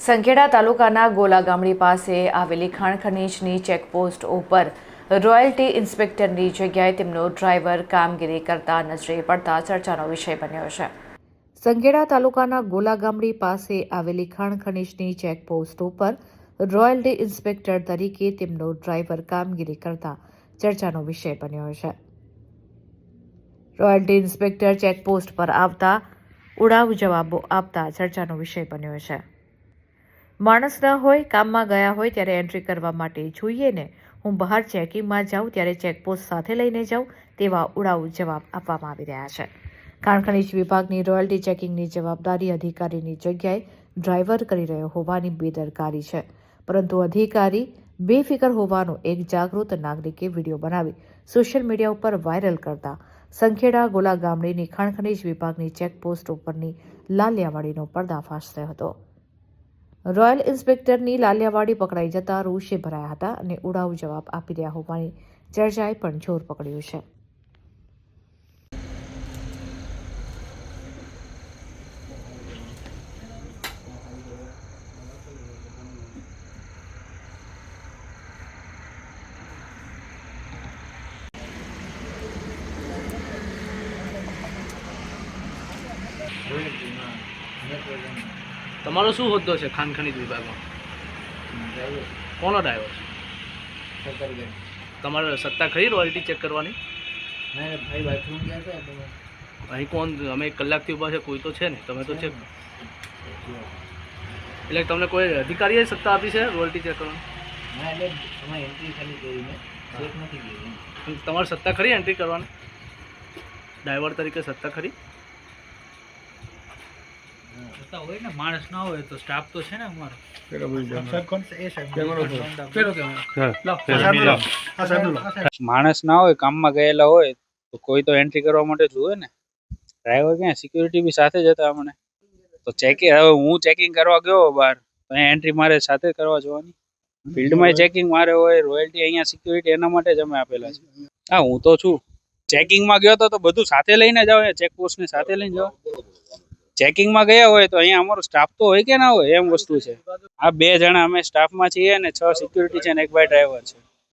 સંખેડા તાલુકાના ગોલા ગામડી પાસે આવેલી ખાણ ખનીજની ચેકપોસ્ટ ઉપર રોયલ્ટી ઇન્સ્પેક્ટરની જગ્યાએ તેમનો ડ્રાઈવર કામગીરી કરતા નજરે પડતા ચર્ચાનો વિષય બન્યો છે. સંખેડા તાલુકાના ગોલા ગામડી પાસે આવેલી ખાણ ખનીજની ચેકપોસ્ટ ઉપર રોયલ્ટી ઇન્સ્પેક્ટર તરીકે તેમનો ડ્રાઈવર કામગીરી કરતા ચર્ચાનો વિષય બન્યો છે. રોયલ્ટી ઇન્સ્પેક્ટર ચેકપોસ્ટ પર આવતા ઉડાવ જવાબો આપતા ચર્ચાનો વિષય બન્યો છે. માણસ ન હોય, કામમાં ગયા હોય ત્યારે એન્ટ્રી કરવા માટે જોઈએ ને. હું બહાર ચેકિંગમાં જાઉં ત્યારે ચેકપોસ્ટ સાથે લઈને જાઉં તેવા ઉડાવ જવાબ આપવામાં આવી રહ્યા છે. ખાણ ખનીજ વિભાગની રોયલ્ટી ચેકિંગની જવાબદારી અધિકારીની જગ્યાએ ડ્રાઈવર કરી રહ્યો હોવાની બેદરકારી છે. પરંતુ અધિકારી બેફિકર હોવાનો એક જાગૃત નાગરિકે વીડિયો બનાવી સોશિયલ મીડિયા ઉપર વાયરલ કરતા સંખેડા ગોલા ગામડીની ખાણ ખનીજ વિભાગની ચેકપોસ્ટ ઉપરની લાલિયાવાડીનો પર્દાફાશ થયો હતો. રોયલ ઇન્સ્પેક્ટરની લાલિયાવાડી પકડાઈ જતા રોષે ભરાયા હતા અને ઉડાવ જવાબ આપી રહ્યા હોવાની ચર્ચાએ પણ જોર પકડ્યું છે. તમારો શું હોદ્દો છે ખાન ખનીજ વિભાગમાં? કોનો ડ્રાઈવર છે? તમારે સત્તા ખરી રોયલ્ટી ચેક કરવાની? અહીં કોણ અમે એક કલાકથી ઊભા છે કોઈ તો છે ને તમે તો છે. એટલે તમને કોઈ અધિકારીએ સત્તા આપી છે રોયલ્ટી ચેક કરવાની? તમારે સત્તા ખરી એન્ટ્રી કરવાની? ડ્રાઈવર તરીકે સત્તા ખરી? છતાં હોય ને માણસ ના હોય તો સ્ટાફ તો છે ને અમારો. માણસ ના હોય કામમાં ગયેલા હોય તો કોઈ તો એન્ટ્રી કરવા માટે જોવે ને. ડ્રાઈવર ક્યાં? સિક્યુરિટી બી સાથે જ હતા અમને. તો ચેકિંગ હવે હું ચેકિંગ કરવા ગયો બહાર તો અહીંયા એન્ટ્રી મારે સાથે કરવા જવાની. ફિલ્ડમાં ચેકિંગ મારે હોય રોયલ્ટી અહીંયા સિક્યુરિટી એના માટે જ અમે આપેલા છે. હા હું તો છું. ચેકિંગમાં ગયો તો તો બધું સાથે લઈને જાઓ ચેકપોસ્ટ ને સાથે લઈને જાવ ચેકિંગમાં ગયા હોય તો અહીંયા અમારો સ્ટાફ તો હોય કે ના હોય એમ વસ્તુ છે. આ બે જણા અમે સ્ટાફમાં છીએ અને છ સિક્યુરિટી છે અને એક ભાઈ ડ્રાઈવર છે.